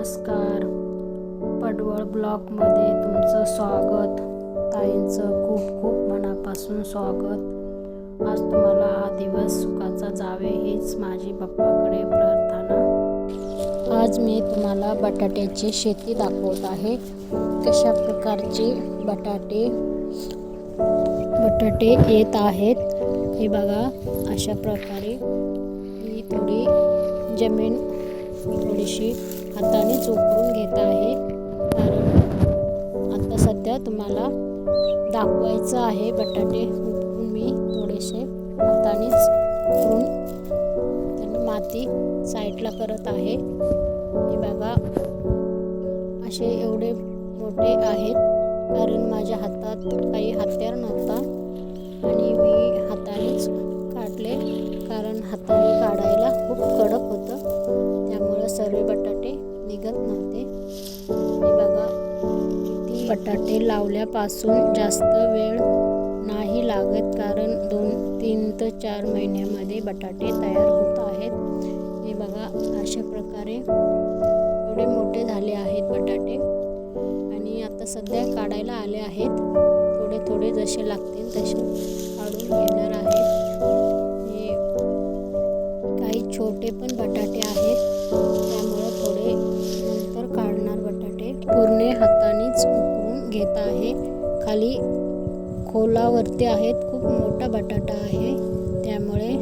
नमस्कार. पडवळ ब्लॉगमध्ये तुमचं स्वागत. ताईंचं खूप खूप मनापासून स्वागत. आज तुम्हाला हा दिवस सुखाचा जावे हीच माझी बाप्पाकडे प्रार्थना. आज मी तुम्हाला बटाट्याची शेती दाखवत आहे. कशा प्रकारचे बटाटे बटाटे येत आहेत हे बघा. अशा प्रकारे मी थोडी जमीन थोडीशी हाताने चोखरून घेत आहे. कारण आता सध्या तुम्हाला दाखवायचं आहे बटाटे उठून मी थोडेसे हातानेच उपटून त्यांनी माती साईडला करत आहे. हे बघा असे एवढे मोठे आहेत. कारण माझ्या हातात काही हत्यार नव्हता आणि मी हातानेच काढले. कारण हाताने हे बघा किती बटाटे लावल्यापासून जास्त वेळ नाही लागत कारण दोन तीन ते चार महिन्यामध्ये बटाटे तयार होत आहेत. हे बघा अशा प्रकारे एवढे मोठे झाले आहेत बटाटे. आणि आता सध्या काढायला आले आहेत. थोडे थोडे जसे लागतील तसे काढून घेणार आहेत. हे काही छोटे पण बटाटे आहेत. खोलावरती आहेत. खूप मोठा बटाटा आहे. त्यामुळे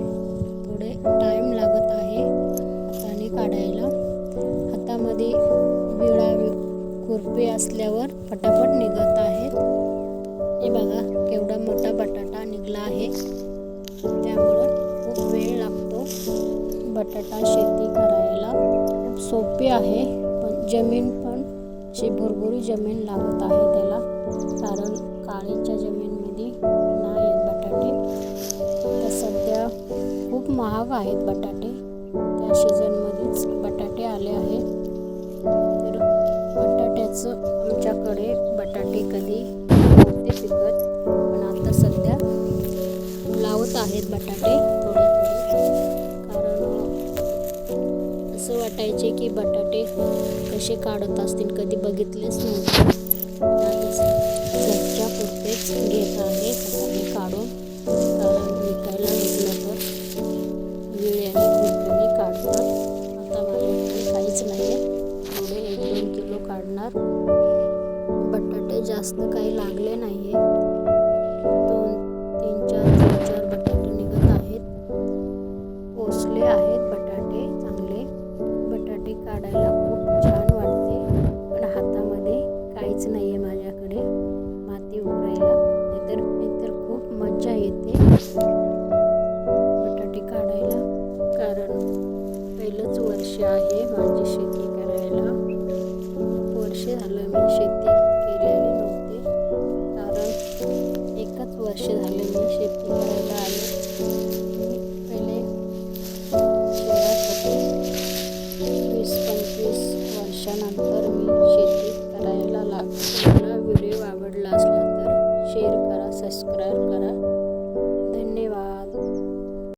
थोडे टाईम लागत आहे हाताने काढायला. हातामध्ये विळा खुरपी असल्यावर फटाफट निघत आहेत. हे बघा केवढा मोठा बटाटा निघला आहे. त्यामुळं खूप वेळ लागतो बटाटा शेती करायला. खूप सोपी आहे पण जमीन पण अशी भुरभुरी जमीन लागत आहे त्याला. कारण काळीच्या जमीन जमीनमध्ये नाही आहेत बटाटे. तर सध्या खूप महाग आहेत बटाटे. त्या सीझनमध्येच बटाटे आले आहे तर बटाट्याचं आमच्याकडे बटाटे कधी नव्हते पिकत पण आता सध्या लावत आहेत बटाटे थोडे थोडे कारण असं वाटायचे की बटाटे कसे काढत असतील कधी बघितलेच नव्हते. तेच घेत आहे. हाताने काढून विकायला घेतलं तर विळ्याने खुरप्याने काढतात आता माझ्याकडे काहीच नाही आहे थोडे एक दोन किलो काढणार. बटाटे जास्त काही लागले नाही आहे बटाटे काढायला कारण पहिलंच वर्ष आहे माझी शेती करायला. वर्ष झालं मी शेती केलेली नव्हती कारण एकच वर्ष झालं मी शेती करायला आले. पहिले शहरात होते. वीस पंचवीस वर्षानंतर मी शेती करायला लागतो मला व्हिडिओ आवडला असला तर शेअर करा सबस्क्राईब करा.